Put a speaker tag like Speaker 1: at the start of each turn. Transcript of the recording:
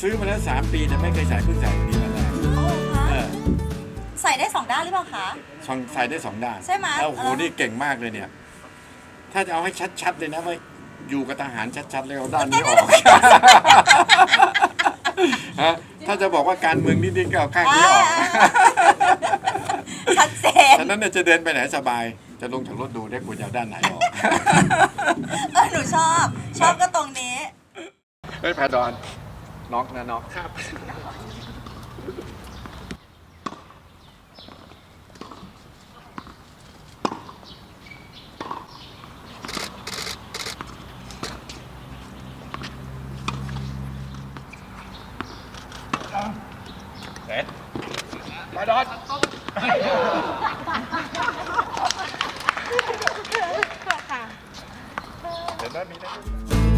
Speaker 1: ซื้อมาแล้วสามปีแต่ไม่เคยใส่เพิ่งใส่วันนี้วันแรก
Speaker 2: โอ้คะ
Speaker 1: เออ
Speaker 2: ใส่ได้สองด้านหรือเปล่าคะ
Speaker 1: สองใส่ได้สองด้าน
Speaker 2: ใช่ไหม
Speaker 1: แล้วโอ้โห
Speaker 2: เออ
Speaker 1: นี่เก่งมากเลยเนี่ย ถ้าจะเอาให้ชัดๆเลยนะว่าอยู่กับทหารชัดๆเลยเอาด้านนี้ออกฮะถ้าจะบอกว่าการเมืองนิดๆก็เอาข้างนี้ออก
Speaker 2: ชัดเจน
Speaker 1: ฉะนั้นเนี่ยจะเดินไปไหนสบาย จะลงจากรถดูได้กูจะเอาด้านไหนออก
Speaker 2: เออหนูชอบ ชอบก็ตรงนี้
Speaker 1: เฮ้ยแพดอน น็อกนะน็อกครับ เสร็จแพดอนเห็นไหมมีนะ